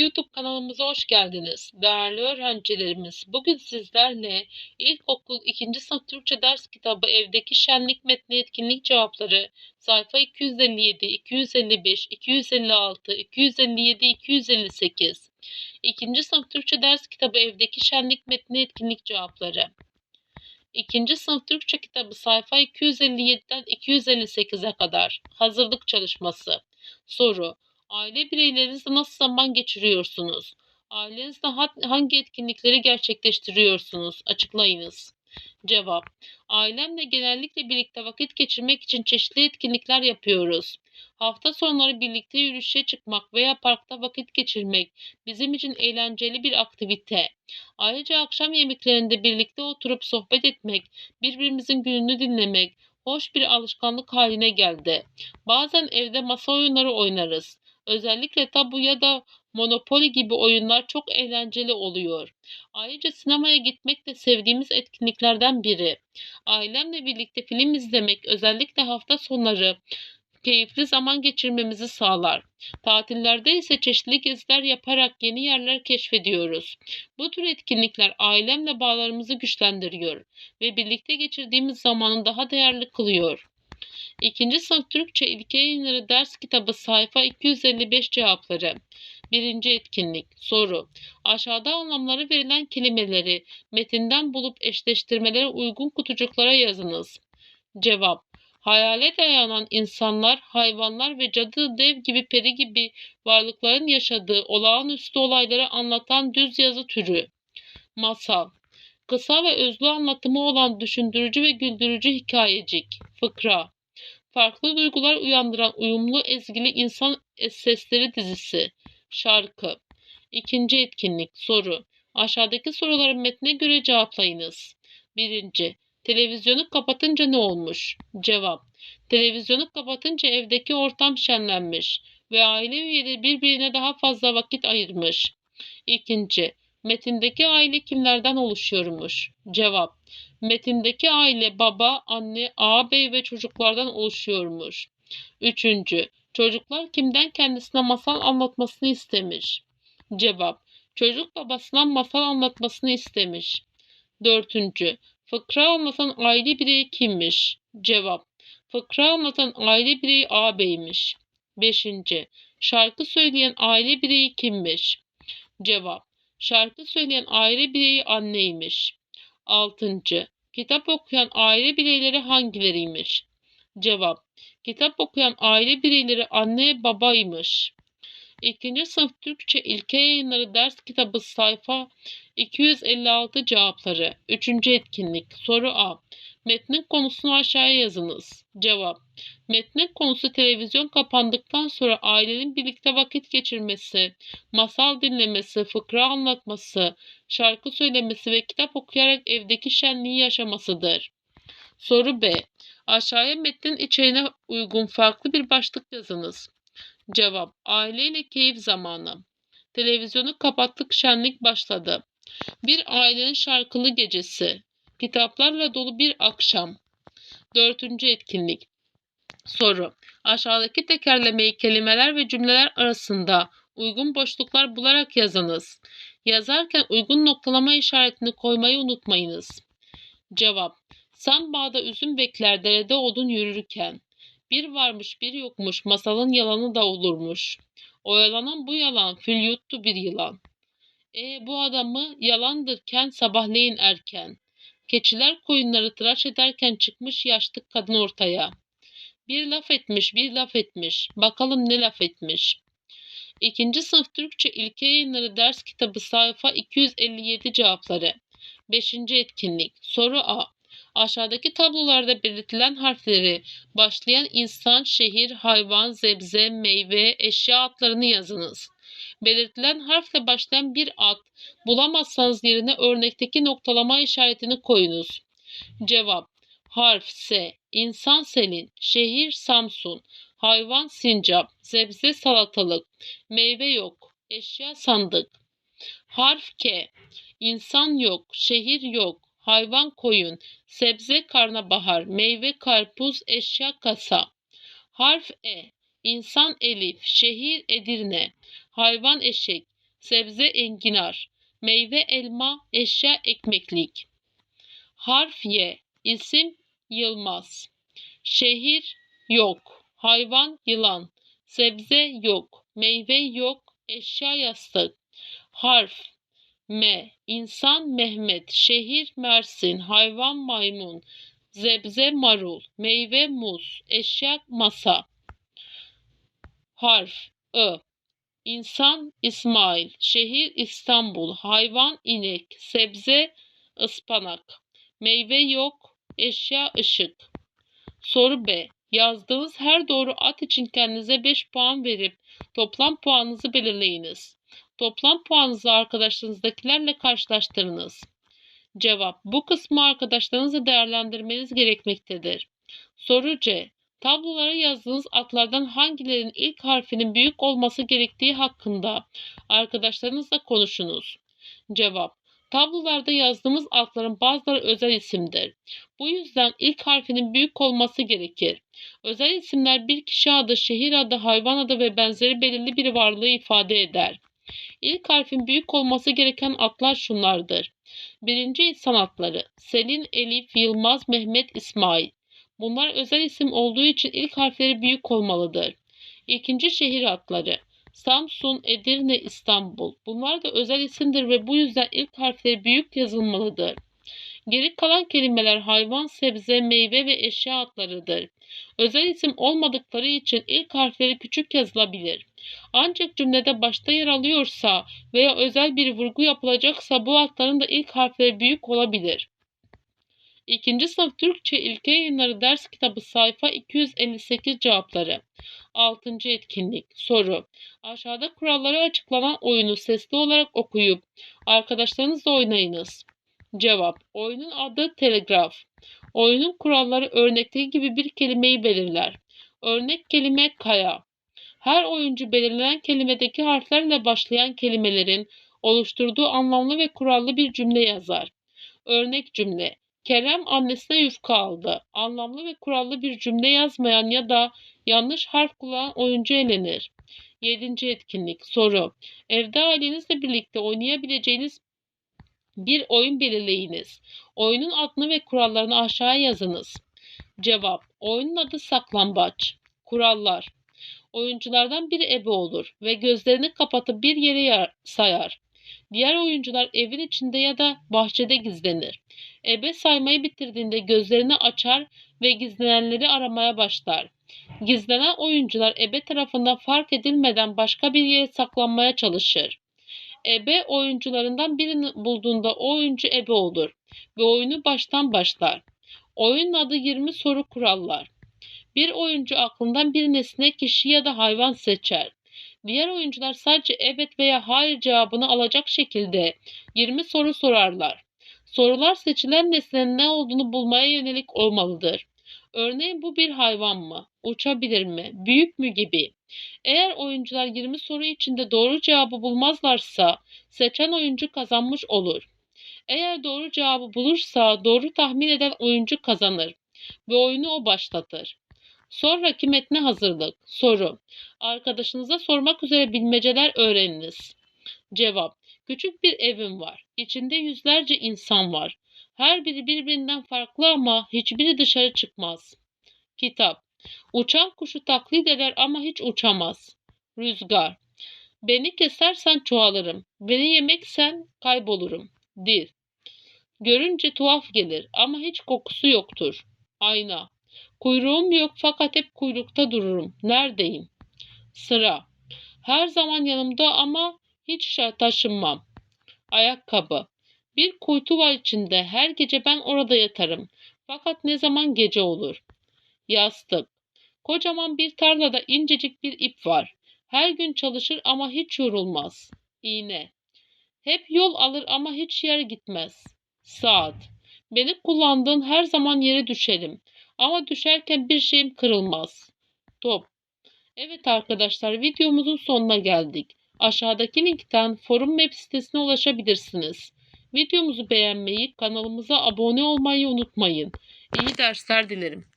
YouTube kanalımıza hoş geldiniz. Değerli öğrencilerimiz, bugün sizlerle İlkokul 2. sınıf Türkçe ders kitabı Evdeki Şenlik Metni Etkinlik Cevapları sayfa 257, 255, 256, 257, 258. 2. sınıf Türkçe ders kitabı Evdeki Şenlik Metni Etkinlik Cevapları 2. sınıf Türkçe kitabı sayfa 257'den 258'e kadar hazırlık çalışması. Soru Aile bireylerinizle nasıl zaman geçiriyorsunuz? Ailenizle hangi etkinlikleri gerçekleştiriyorsunuz? Açıklayınız. Cevap. Ailemle genellikle birlikte vakit geçirmek için çeşitli etkinlikler yapıyoruz. Hafta sonları birlikte yürüyüşe çıkmak veya parkta vakit geçirmek bizim için eğlenceli bir aktivite. Ayrıca akşam yemeklerinde birlikte oturup sohbet etmek, birbirimizin gününü dinlemek hoş bir alışkanlık haline geldi. Bazen evde masa oyunları oynarız. Özellikle tabu ya da Monopoly gibi oyunlar çok eğlenceli oluyor. Ayrıca sinemaya gitmek de sevdiğimiz etkinliklerden biri. Ailemle birlikte film izlemek özellikle hafta sonları keyifli zaman geçirmemizi sağlar. Tatillerde ise çeşitli geziler yaparak yeni yerler keşfediyoruz. Bu tür etkinlikler ailemle bağlarımızı güçlendiriyor ve birlikte geçirdiğimiz zamanı daha değerli kılıyor. İkinci sınıf Türkçe İlke Yayınları Ders Kitabı sayfa 255 cevapları. Birinci etkinlik. Soru. Aşağıda anlamları verilen kelimeleri metinden bulup eşleştirmelere uygun kutucuklara yazınız. Cevap. Hayale dayanan insanlar, hayvanlar ve cadı, dev gibi peri gibi varlıkların yaşadığı olağanüstü olayları anlatan düz yazı türü. Masal. Kısa ve özlü anlatımı olan düşündürücü ve güldürücü hikayecik. Fıkra farklı duygular uyandıran uyumlu ezgili insan sesleri dizisi. Şarkı. İkinci etkinlik. Soru. Aşağıdaki soruların metne göre cevaplayınız. Birinci. Televizyonu kapatınca ne olmuş? Cevap. Televizyonu kapatınca evdeki ortam şenlenmiş ve aile üyeleri birbirine daha fazla vakit ayırmış. İkinci. Metindeki aile kimlerden oluşuyormuş? Cevap. Metindeki aile baba, anne, ağabey ve çocuklardan oluşuyormuş. Üçüncü. Çocuklar kimden kendisine masal anlatmasını istemiş? Cevap. Çocuk babasından masal anlatmasını istemiş. Dördüncü. Fıkra anlatan aile bireyi kimmiş? Cevap. Fıkra anlatan aile bireyi ağabeymiş. Beşinci. Şarkı söyleyen aile bireyi kimmiş? Cevap. Şarkı söyleyen aile bireyi anneymiş. 6. Kitap okuyan aile bireyleri hangileriymiş? Cevap. Kitap okuyan aile bireyleri anne babaymış. 2. sınıf Türkçe İlke Yayınları ders kitabı sayfa 256 cevapları. 3. etkinlik. Soru A. Metnin konusunu aşağıya yazınız. Cevap. Metnin konusu televizyon kapandıktan sonra ailenin birlikte vakit geçirmesi, masal dinlemesi, fıkra anlatması, şarkı söylemesi ve kitap okuyarak evdeki şenliği yaşamasıdır. Soru B. Aşağıya metnin içeriğine uygun farklı bir başlık yazınız. Cevap. Aileyle keyif zamanı. Televizyonu kapattık şenlik başladı. Bir ailenin şarkılı gecesi. Kitaplarla dolu bir akşam. Dördüncü etkinlik. Soru. Aşağıdaki tekerlemeyi kelimeler ve cümleler arasında uygun boşluklar bularak yazınız. Yazarken uygun noktalama işaretini koymayı unutmayınız. Cevap. Sen bağda üzüm bekler derede odun yürürken. Bir varmış bir yokmuş masalın yalanı da olurmuş. Oyalanan bu yalan fil yuttu bir yılan. E bu adamı yalandırken sabahleyin erken. Keçiler koyunları tıraş ederken çıkmış yaşlı kadın ortaya. Bir laf etmiş, bir laf etmiş. Bakalım ne laf etmiş. İkinci sınıf Türkçe İlke Yayınları Ders Kitabı sayfa 257 cevapları. Beşinci etkinlik. Soru A. Aşağıdaki tablolarda belirtilen harfleri başlayan insan, şehir, hayvan, zebze, meyve, eşya adlarını yazınız. Belirtilen harfle başlayan bir ad bulamazsanız yerine örnekteki noktalama işaretini koyunuz. Cevap Harf S. İnsan Selin. Şehir Samsun. Hayvan sincap. Sebze salatalık. Meyve yok. Eşya sandık. Harf K. İnsan yok. Şehir yok. Hayvan koyun. Sebze karnabahar. Meyve karpuz. Eşya kasa. Harf E. İnsan Elif. Şehir Edirne. Hayvan eşek. Sebze enginar. Meyve elma. Eşya ekmeklik. Harf Y. İsim Yılmaz. Şehir yok. Hayvan yılan. Sebze yok. Meyve yok. Eşya yastık. Harf M. İnsan Mehmet. Şehir Mersin. Hayvan maymun. Zebze marul. Meyve muz. Eşya masa. Harf Ö. İnsan İsmail. Şehir İstanbul. Hayvan inek. Sebze ıspanak. Meyve yok. Eşya ışık. Soru B. Yazdığınız her doğru at için kendinize 5 puan verip toplam puanınızı belirleyiniz. Toplam puanınızı arkadaşlarınızdakilerle karşılaştırınız. Cevap. Bu kısmı arkadaşlarınızla değerlendirmeniz gerekmektedir. Soru C. Tablolara yazdığınız atlardan hangilerinin ilk harfinin büyük olması gerektiği hakkında arkadaşlarınızla konuşunuz. Cevap. Tablolarda yazdığımız atların bazıları özel isimdir. Bu yüzden ilk harfinin büyük olması gerekir. Özel isimler bir kişi adı, şehir adı, hayvan adı ve benzeri belirli bir varlığı ifade eder. İlk harfin büyük olması gereken atlar şunlardır. Birinci insan atları Selin, Elif, Yılmaz, Mehmet, İsmail. Bunlar özel isim olduğu için ilk harfleri büyük olmalıdır. İkinci şehir adları Samsun, Edirne, İstanbul. Bunlar da özel isimdir ve bu yüzden ilk harfleri büyük yazılmalıdır. Geri kalan kelimeler hayvan, sebze, meyve ve eşya adlarıdır. Özel isim olmadıkları için ilk harfleri küçük yazılabilir. Ancak cümlede başta yer alıyorsa veya özel bir vurgu yapılacaksa bu adların da ilk harfleri büyük olabilir. İkinci sınıf Türkçe İlke Yayınları ders kitabı sayfa 258 cevapları. 6. etkinlik soru. Aşağıda kuralları açıklanan oyunu sesli olarak okuyup arkadaşlarınızla oynayınız. Cevap. Oyunun adı Telegraf. Oyunun kuralları örnekteki gibi bir kelimeyi belirler. Örnek kelime kaya. Her oyuncu belirlenen kelimedeki harflerle başlayan kelimelerin oluşturduğu anlamlı ve kurallı bir cümle yazar. Örnek cümle. Kerem annesine yufka aldı. Anlamlı ve kurallı bir cümle yazmayan ya da yanlış harf kullanan oyuncu elenir. 7. etkinlik soru. Evde ailenizle birlikte oynayabileceğiniz bir oyun belirleyiniz. Oyunun adını ve kurallarını aşağıya yazınız. Cevap. Oyunun adı saklambaç. Kurallar. Oyunculardan biri ebe olur ve gözlerini kapatıp bir yere sayar. Diğer oyuncular evin içinde ya da bahçede gizlenir. Ebe saymayı bitirdiğinde gözlerini açar ve gizlenenleri aramaya başlar. Gizlenen oyuncular ebe tarafından fark edilmeden başka bir yere saklanmaya çalışır. Ebe oyuncularından birini bulduğunda oyuncu ebe olur ve oyunu baştan başlar. Oyunun adı 20 soru kurallar. Bir oyuncu aklından bir nesne, kişi ya da hayvan seçer. Diğer oyuncular sadece evet veya hayır cevabını alacak şekilde 20 soru sorarlar. Sorular seçilen nesnenin ne olduğunu bulmaya yönelik olmalıdır. Örneğin bu bir hayvan mı? Uçabilir mi? Büyük mü gibi. Eğer oyuncular 20 soru içinde doğru cevabı bulmazlarsa seçen oyuncu kazanmış olur. Eğer doğru cevabı bulursa doğru tahmin eden oyuncu kazanır ve oyunu o başlatır. Sonraki metne hazırlık. Soru. Arkadaşınıza sormak üzere bilmeceler öğreniniz. Cevap. Küçük bir evim var. İçinde yüzlerce insan var. Her biri birbirinden farklı ama hiçbiri dışarı çıkmaz. Kitap. Uçan kuşu taklit eder ama hiç uçamaz. Rüzgar. Beni kesersen çoğalırım. Beni yemeksen kaybolurum. Dil. Görünce tuhaf gelir ama hiç kokusu yoktur. Ayna. Kuyruğum yok fakat hep kuyrukta dururum. Neredeyim? Sıra. Her zaman yanımda ama hiç taşınmam. Ayakkabı. Bir kuytu var içinde. Her gece ben orada yatarım. Fakat ne zaman gece olur? Yastık. Kocaman bir tarlada incecik bir ip var. Her gün çalışır ama hiç yorulmaz. İğne. Hep yol alır ama hiç yere gitmez. Saat. Beni kullandığın her zaman yere düşerim. Ama düşerken bir şeyim kırılmaz. Top. Evet arkadaşlar videomuzun sonuna geldik. Aşağıdaki linkten forum web sitesine ulaşabilirsiniz. Videomuzu beğenmeyi, kanalımıza abone olmayı unutmayın. İyi dersler dilerim.